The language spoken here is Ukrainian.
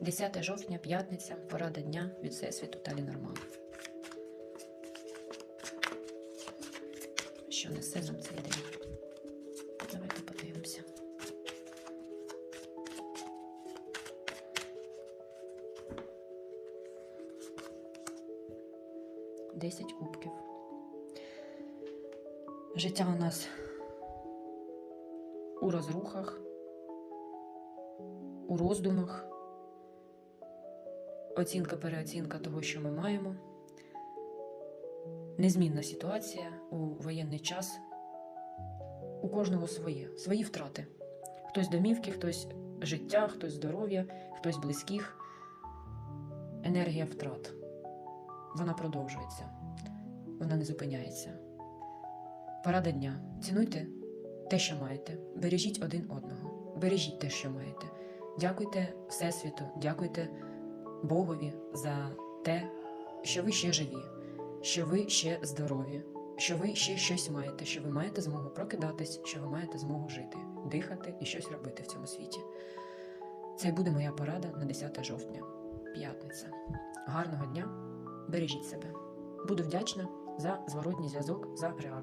10 жовтня, п'ятниця, порада дня від Всесвіту та Лінорман. Що несе нам цей день? Давайте подивимося. Десять кубків. Життя у нас у розрухах, у роздумах, оцінка, переоцінка того, що ми маємо. Незмінна ситуація у воєнний час. У кожного своє, свої втрати. Хтось домівки, хтось життя, хтось здоров'я, хтось близьких. Енергія втрат. Вона продовжується, вона не зупиняється. Порада дня. Цінуйте те, що маєте. Бережіть один одного. Бережіть те, що маєте. Дякуйте Всесвіту, дякуйте Богові за те, що ви ще живі, що ви ще здорові, що ви ще щось маєте, що ви маєте змогу прокидатись, що ви маєте змогу жити, дихати і щось робити в цьому світі. Це буде моя порада на 10 жовтня, п'ятниця. Гарного дня, бережіть себе. Буду вдячна за зворотній зв'язок, за реакцію.